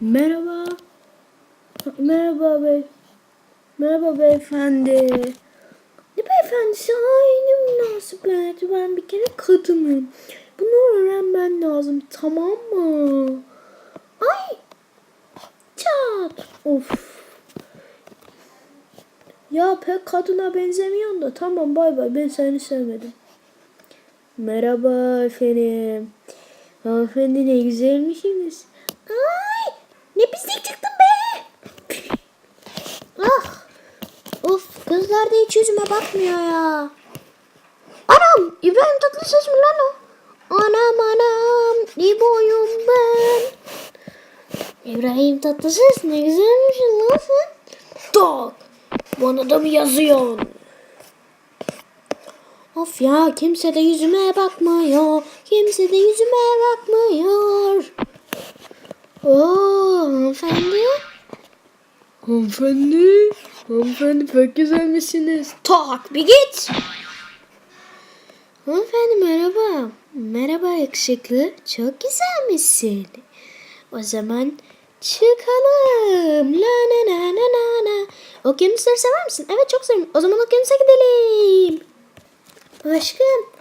Merhaba. Merhaba bey. Merhaba beyefendi. Ne beyefendisi? Ay ne münasebet. Ben bir kere kadınım. Bunu öğrenmen lazım tamam mı? Ay. Çat. Of. Ya pek kadına benzemiyorsun da tamam bay bay ben seni sevmedim. Merhaba efendim. Hanımefendi ne güzelmişsiniz. Ay ne pislik çıktın be. Ah. Of kızlar da hiç yüzüme bakmıyor ya. Anam İbrahim Tatlıses mi lan o? Anam anam İbo'yum ben. İbrahim Tatlıses ne güzelmişsin lan sen. Tak. Bana da mı yazıyorsun? Of ya kimse de yüzüme bakmıyor. Kimse de yüzüme bakmıyor. Oo hanımefendi. Hanımefendi. Hanımefendi pek güzelmişsiniz. Tak bir git. Hanımefendi merhaba. Merhaba yakışıklı. Çok güzelmişsin. O zaman çıkalım. La na na na na na. Okyanusları sever misin? Evet çok severim. O zaman okyanusa gidelim. Aşkım.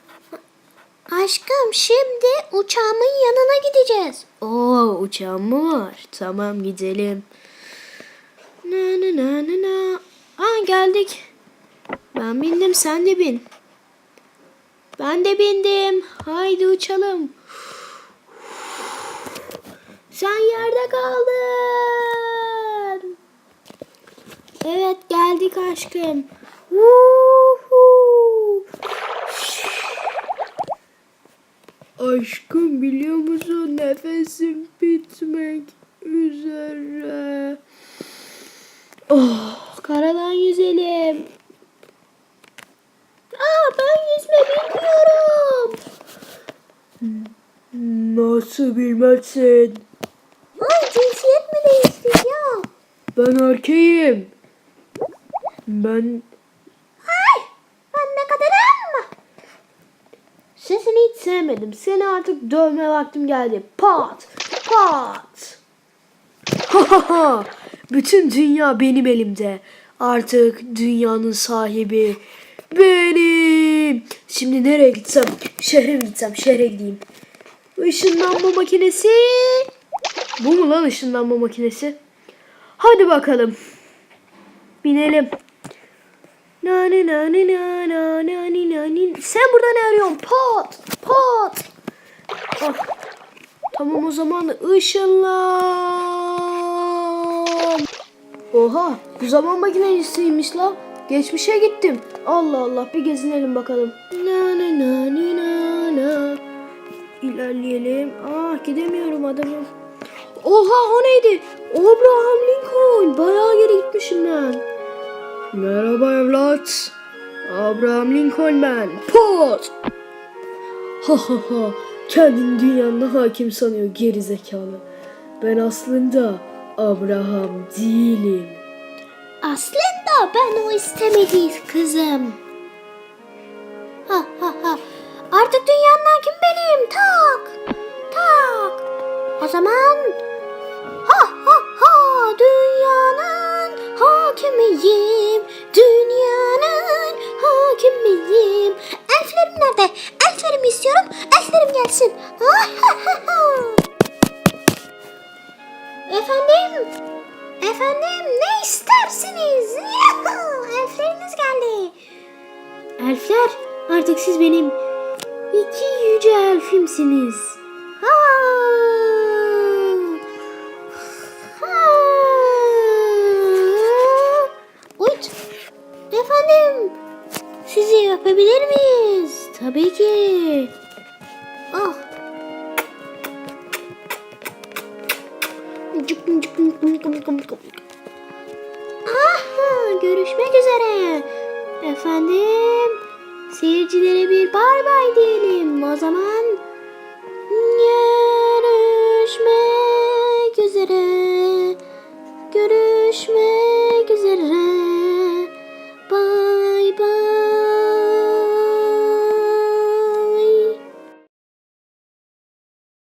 Aşkım şimdi uçağımın yanına gideceğiz. Oo uçağım mı var? Tamam gidelim. Na na na na na. Aa geldik. Ben bindim sen de bin. Ben de bindim. Haydi uçalım. Sen yerde kaldın. Evet geldik aşkım. Woohoo. Aşkım biliyor musun nefesim bitmek üzere. Oh, karadan yüzelim. Aa ben yüzme bilmiyorum. Nasıl bilmezsin? Ay cinsiyet mi değişti ya? Ben erkeğim. Ben Ay ben ne kadar ama. Sesini hiç sevmedim. Seni artık dövme vaktim geldi. Pat! Pat! Bütün dünya benim elimde. Artık dünyanın sahibi benim. Şimdi nereye gitsem? Şehre mi gitsem? Şehre gideyim. Işınlanma makinesi. Bu mu lan ışınlanma makinesi? Hadi bakalım. Binelim. Nani nani na na nani nani. Sen burada ne arıyorsun? Pat! Pat! Ah. Tamam o zaman ışınlan. Oha bu zaman makinesiymiş la. Geçmişe gittim. Allah Allah bir gezinelim bakalım. Na na na na na na. İlerleyelim. Ah gidemiyorum adamım. Oha o neydi? Abraham Lincoln. Bayağı geri gitmişim ben. Merhaba evlat. Abraham Lincoln ben. Pot. Ha ha ha. Kendini dünyanın hakim sanıyor geri zekalı. Ben aslında Abraham değilim. Aslında ben o istemediği kızım. Ha ha ha. Artık dünyanın hakim benim. Tak. Tak. O zaman ha ha ha dünyanın hakimiyim. Hakimiyim. Elflerim nerede? Elflerimi istiyorum. Elflerim gelsin. Efendim? Efendim ne istersiniz? Elfleriniz geldi. Elfler artık siz benim iki yüce elfimsiniz. Ha. Efendim sizi öpebilir miyiz? Tabii ki. Ah. Aha, görüşmek üzere. Efendim, seyircilere bir bay bay diyelim. O zaman